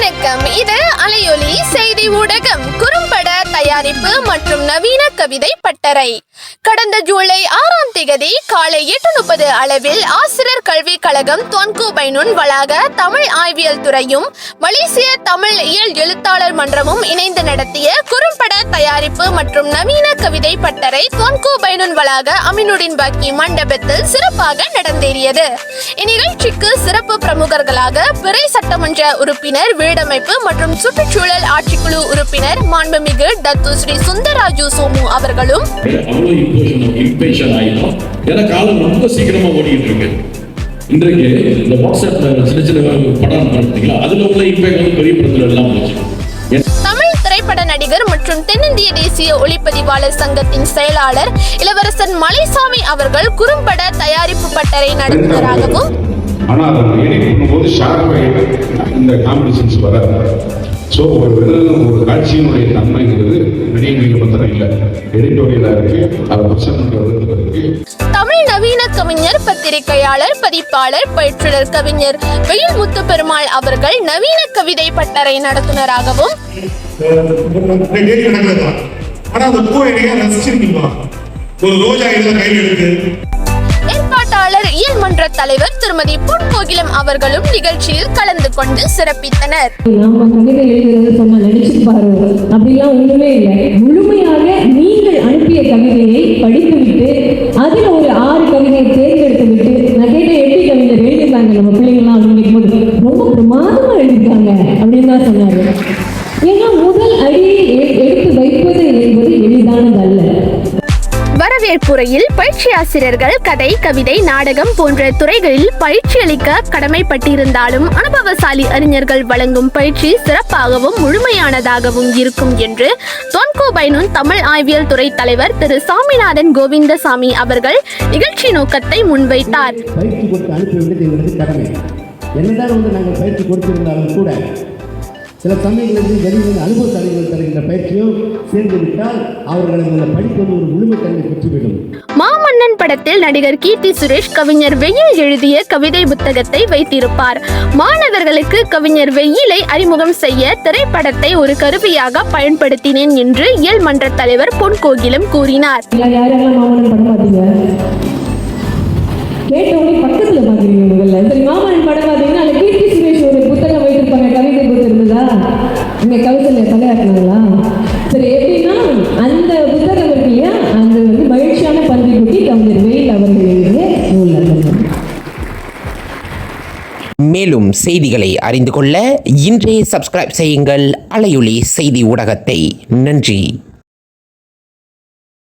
வணக்கம். இது அலையொலி செய்தி ஊடகம். குறும்பட தயாரிப்பு மற்றும் நவீன கவிதை பட்டறை. கடந்த ஜூலை ஆறாம் தேதி காலை எட்டு முப்பது அளவில் ஆசிரியர் கல்விக் கழகம் தொன்கு பைனுன் வளாக தமிழ் ஆய்வியல் துறையும் மலேசிய தமிழ் இயல் எழுத்தாளர் மன்றமும் இணைந்து நடத்திய குறும்பட தயாரிப்பு மற்றும் நவீன கவிதை பட்டறை தொன்கு பைனுன் வளாக அமினுடின் பாக்கி மண்டபத்தில் சிறப்பாக நடந்தேறியது. இந்நிகழ்ச்சிக்கு சிறப்பு பிரமுகர்களாக பிறை சட்டமன்ற உறுப்பினர் வீடமைப்பு மற்றும் சுற்றுச்சூழல் ஆட்சிக்குழு உறுப்பினர் மாண்புமிகு டத்து ஸ்ரீ சுந்தராஜு சோமு அவர்களும் அவ்வளோ இம்போஷன் இம்பேஷன் ஆகிடும் ஏன்னா காலம் ரொம்ப சீக்கிரமா ஓடிட்டு இருக்கு. இன்றைக்கு இந்த வாட்ஸ்அப்ல சின்ன சின்ன படம் பார்த்தீங்களா அதுல உள்ள இம்பேக்ட் வந்து பெரிய படத்துல எல்லாம் போச்சு. தமிழ் திரைப்பட நடிகர் மற்றும் தென்னிந்திய தேசிய ஒளிப்பதிவாளர் சங்கத்தின் செயலாளர் இளவரசன் மலைசாமி அவர்கள் குறும்பட தயாரிப்பு பட்டறை நடத்துனராகவும் ஆனா அதை எடிட் பண்ணும்போது ஷார்ப்பாக இந்த காம்படிஷன்ஸ் வராது. ஸோ ஒரு ஒரு காட்சியினுடைய தன்மைங்கிறது வெளியீடு பத்திரம் இல்லை. எடிட்டோரியலாக இருக்கு தமிழ் நவீன கவிஞர் பத்திரிகையாளர் பதிப்பாளர் பயிற்றுனர் கவிஞர் வெயில் முத்து பெருமாள் அவர்கள் நவீன கவிதை பட்டறை நடத்துனராகவும் ஆனா அந்த பூ ரசிச்சிருக்கீங்களா ஒரு ரோஜா இதழ கையில் எடுத்து ஏற்பாட்டாளர் மன்ற தலைவர் திருமதி பொன்கோகிலம் அவர்களும் நிகழ்ச்சியில் கலந்து கொண்டு சிறப்பித்தனர். நாம கவிதை எழுதுறது சொன்னா நினைச்சு பாரு. அப்படிலாம் ஒண்ணுமே இல்லை. முழுமையாக நீங்கள் அனுப்பிய கவிதையை படித்துவிட்டு அதில் ஒரு ஆறு வரவேற்புரையில் பயிற்சி ஆசிரியர்கள் கதை கவிதை நாடகம் போன்ற துறைகளில் பயிற்சி அளிக்க கடமைப்பட்டிருந்தாலும் அனுபவசாலி அறிஞர்கள் வழங்கும் பயிற்சி சிறப்பாகவும் முழுமையானதாகவும் இருக்கும் என்று தொன்கோபைனுன் தமிழ் ஆய்வியல் துறை தலைவர் திரு சாமிநாதன் கோவிந்தசாமி அவர்கள் நிகழ்ச்சி நோக்கத்தை முன்வைத்தார். பயிற்சி கொடுத்து அனுப்ப வேண்டியது எங்களது கடமை. என்னதான் வந்து நாங்கள் பயிற்சி கொடுத்திருந்தாலும் கூட சில சமயங்களில் வெளியில் அனுபவசாலிகள் தருகின்ற பயிற்சியும் சேர்ந்து விட்டால் அவர்களது அந்த படிப்பு வந்து ஒரு முழுமைத்தன்மை பெற்றுவிடும். மாமன்னன் படத்தில் நடிகர் கீர்த்தி சுரேஷ் கவிஞர் வெயில் எழுதிய கவிதை புத்தகத்தை வைத்திருப்பார். மாணவர்களுக்கு கவிஞர் வெயிலை அறிமுகம் செய்ய திரைப்படத்தை ஒரு கருவியாக பயன்படுத்தினேன் என்று இயல் மன்ற தலைவர் பொன் கோகிலம் கூறினார் பக்கத்துல பாக்குறீங்க மேலும் செய்திகளை அறிந்து கொள்ள இன்றே சப்ஸ்கிரைப் செய்யுங்கள். அலையொலி செய்தி ஊடகத்தை. நன்றி.